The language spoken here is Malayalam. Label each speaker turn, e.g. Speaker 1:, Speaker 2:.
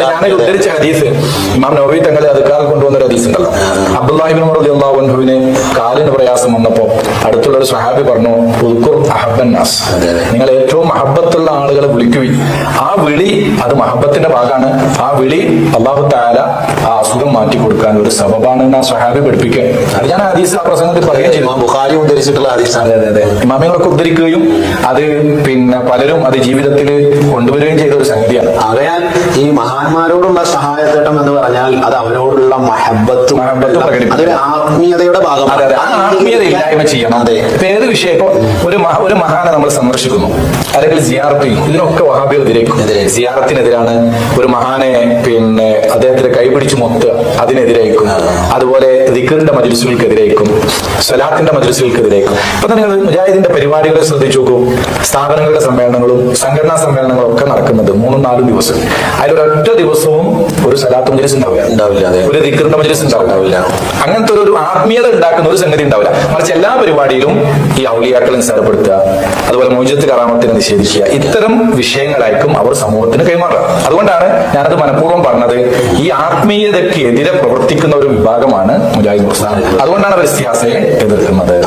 Speaker 1: ഞാൻ ഉദ്ധരിച്ച ഹദീസ് ഇമാം നബി തങ്ങളെ അതുക്കാൽ കൊണ്ടുവന്ന ഒരു ഹദീസ് ഉണ്ടല്ലോ അബ്ദുല്ലാഹിബിൻ റളിയല്ലാഹുവിന് കാലിന് പ്രയാസം വന്നപ്പോ അടുത്തുള്ള ഒരു സ്വഹാബി പറഞ്ഞു ഉദ്കുർ അഹബ്ബൻ നാസ്. നിങ്ങൾ ഏറ്റവും മഹബത്തുള്ള ആളുകളെ വിളിക്കുവി ആ വിളി അത് മഹബത്തിന്റെ ഭാഗമാണ്. ആ വിളി അള്ളാഹു താല ആ അസുഖം മാറ്റി കൊടുക്കാൻ ഒരു സബബാണ് എന്ന് ആ സഹാബി പഠിപ്പിക്കുക. അത് ഞാൻ ഹദീസ് ആ പ്രസംഗത്തിൽ പറയുകയും
Speaker 2: ഉദ്ധരിച്ചിട്ടുള്ള ഹദീസാണ്.
Speaker 1: അതെ അതെ ഇമാമികളൊക്കെ ഉദ്ധരിക്കുകയും അത് പിന്നെ പലരും അത് ജീവിതത്തിൽ കൊണ്ടുവരികയും ചെയ്ത ഒരു സംഗതിയാണ്.
Speaker 2: അറിയാൻ ഈ മഹാന്മാരോടുള്ള സഹായത്തേട്ടം എന്ന് പറഞ്ഞാൽ അത് അവരോടുള്ള മഹബത്തും അതൊരു ആത്മീയതയുടെ ഭാഗമാണ്.
Speaker 1: ആത്മീയത ഇല്ലായ്മ ചെയ്യണം.
Speaker 2: അതെ.
Speaker 1: ഏത് വിഷയം ഇപ്പൊ ഒരു ഒരു മഹാനെ നമ്മൾ സന്ദർശിക്കുന്നു. അല്ലെങ്കിൽ സിയാറത്ത് ഇതിനൊക്കെ വഹാബികൾ എതിരേക്കും.
Speaker 2: എതിരേക്കും.
Speaker 1: സിയാറത്തിനെതിരാണ് ഒരു മഹാനെ പിന്നെ അദ്ദേഹത്തിന്റെ കൈപിടിച്ച് മൊത്ത് അതിനെതിരേക്കും. അതുപോലെ ദിക്കറിന്റെ മജിൽസുകൾക്കെതിരേക്കും സലാത്തിന്റെ മജിൽസുകൾക്കെതിരേക്കും ഇപ്പൊ തന്നെ നിങ്ങൾ മുജാഹിദിന്റെ പരിപാടികളെ ശ്രദ്ധിച്ചു നോക്കൂ. സ്ഥാപനങ്ങളുടെ സമ്മേളനങ്ങളും സംഘടനാ സമ്മേളനങ്ങളും ഒക്കെ നടക്കുന്നത് മൂന്നും നാലും ദിവസം. അതിലൊരൊറ്റ ദിവസവും ഒരു സലാത്ത് മജ്ലിസ് ഉണ്ടാവില്ല.
Speaker 2: ഉണ്ടാവില്ല
Speaker 1: ഒരു ദിക്കറിന്റെ മജ്ലിസ് ഉണ്ടാവില്ല. അങ്ങനത്തെ ഒരു- ഒരു ആത്മീയത ഉണ്ടാക്കുന്ന ഒരു സംഗതി ഉണ്ടാവില്ല. മറിച്ച് എല്ലാ പരിപാടിയിലും ഈ ഔലിയാക്കളെ നിസ്സാരപ്പെടുത്തുക അതുപോലെ മോചിത്ത് കറാമത്തിനെ നിഷേധിക്കുക ഇത്തരം വിഷയങ്ങളായിരിക്കും അവർ സമൂഹത്തിന് കൈമാറുക. അതുകൊണ്ടാണ് ഞാനത് മനഃപൂർവം പറഞ്ഞത് ഈ ആത്മീയതയ്ക്ക് എതിരെ പ്രവർത്തിക്കുന്ന ഒരു വിഭാഗമാണ് മുജാഹിദ് പ്രസ്ഥാനം അതുകൊണ്ടാണ് അവർ ഇസ്തിഹാസയെ എതിർക്കുന്നത്.